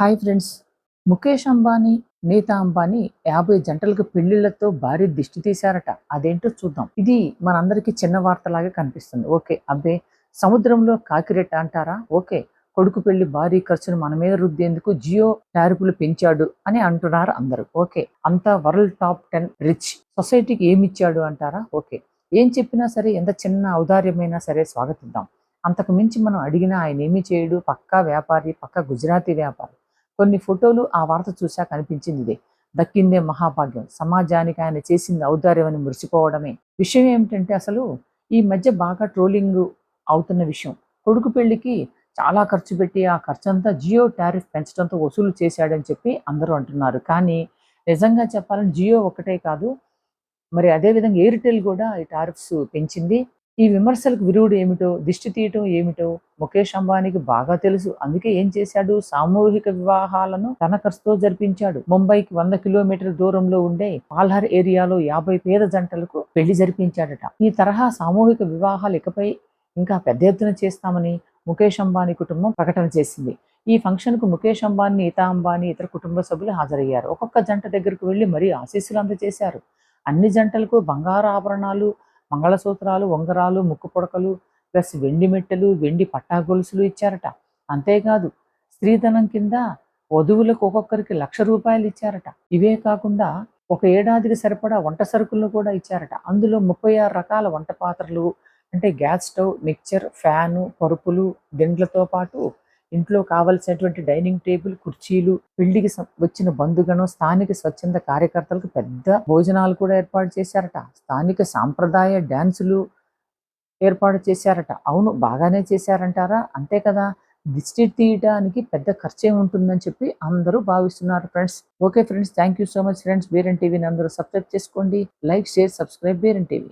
Hi friends. Mukesh Ambani Nita Ambani యాభై జంటలకు పెళ్ళిళ్ళతో భారీ దిష్టి తీశారట. అదేంటో చూద్దాం. ఇది మనందరికీ చిన్న వార్తలాగా కనిపిస్తుంది. ఓకే అబ్బే సముద్రంలో కాకిరెట్ అంటారా? ఓకే కొడుకు పెళ్ళి భారీ ఖర్చును మన మీద రుద్దేందుకు జియో టారిపులు పెంచాడు అని అంటున్నారు అందరూ. ఓకే అంతా వరల్డ్ టాప్ టెన్ రిచ్ సొసైటీకి ఏమి ఇచ్చాడు అంటారా? ఓకే ఏం చెప్పినా సరే ఎంత చిన్న ఔదార్యమైనా సరే స్వాగతిద్దాం. అంతకు మించి మనం అడిగినా ఆయన ఏమీ చేయడు? పక్కా వ్యాపారి పక్కా గుజరాతీ వ్యాపారి. కొన్ని ఫోటోలు ఆ వార్త చూశాక అనిపించింది దక్కిందే మహాభాగ్యం. సమాజానికి ఆయన చేసింది ఔదార్యమని మురిసిపోవడమే. విషయం ఏమిటంటే అసలు ఈ మధ్య బాగా ట్రోలింగ్ అవుతున్న విషయం. కొడుకు పెళ్ళికి చాలా ఖర్చు పెట్టి ఆ ఖర్చంతా జియో టారిఫ్ పెంచడంతో వసూలు చేశాడని చెప్పి అందరూ అంటున్నారు. కానీ నిజంగా చెప్పాలని జియో ఒకటే కాదు. మరి అదేవిధంగా ఎయిర్టెల్ కూడా ఈ టారిఫ్స్ పెంచింది. ఈ విమర్శలకు విరువుడు ఏమిటో దిష్టి తీయటం ఏమిటో ముఖేష్ అంబానీకి బాగా తెలుసు. అందుకే ఏం చేశాడు? సామూహిక వివాహాలను తన ఖర్చుతో జరిపించాడు. ముంబైకి వంద కిలోమీటర్ల దూరంలో ఉండే పాల్హర్ ఏరియాలో యాభై పేద జంటలకు పెళ్ళి జరిపించాడట. ఈ తరహా సామూహిక వివాహాలు ఇకపై ఇంకా పెద్ద ఎత్తున చేస్తామని ముఖేష్ అంబానీ కుటుంబం ప్రకటన చేసింది. ఈ ఫంక్షన్కు ముఖేష్ అంబానీ ఈతా అంబానీ ఇతర కుటుంబ సభ్యులు హాజరయ్యారు. ఒక్కొక్క జంట దగ్గరకు వెళ్ళి మరీ ఆశీస్సులు అందజేశారు. అన్ని జంటలకు బంగారు ఆభరణాలు మంగళసూత్రాలు ఉంగరాలు ముక్కు పొడకలు ప్లస్ వెండి మెట్టెలు వెండి పట్టా గొలుసులు ఇచ్చారట. అంతేకాదు స్త్రీధనం కింద వధువులకు ఒక్కొక్కరికి లక్ష రూపాయలు ఇచ్చారట. ఇవే కాకుండా ఒక ఏడాదికి సరిపడా వంట సరుకులు కూడా ఇచ్చారట. అందులో ముప్పై ఆరు రకాల వంట పాత్రలు అంటే గ్యాస్ స్టవ్ మిక్చర్ ఫ్యాను పరుపులు దిండ్లతో పాటు ఇంట్లో కావలసినటువంటి డైనింగ్ టేబుల్ కుర్చీలు పెళ్ళికి వచ్చిన బంధుగణం స్థానిక స్వచ్ఛంద కార్యకర్తలకు పెద్ద భోజనాలు కూడా ఏర్పాటు చేశారట. స్థానిక సాంప్రదాయ డ్యాన్సులు ఏర్పాటు చేశారట. అవును బాగానే చేశారంటారా? అంతే కదా. దిష్టి తీయడానికి పెద్ద ఖర్చే ఉంటుందని చెప్పి అందరూ భావిస్తున్నారు friends. Okay friends thank you so much friends. బేరన్ టీవీని అందరూ సబ్స్క్రైబ్ చేసుకోండి. లైక్ షేర్ సబ్స్క్రైబ్ బేరన్ టీవీ.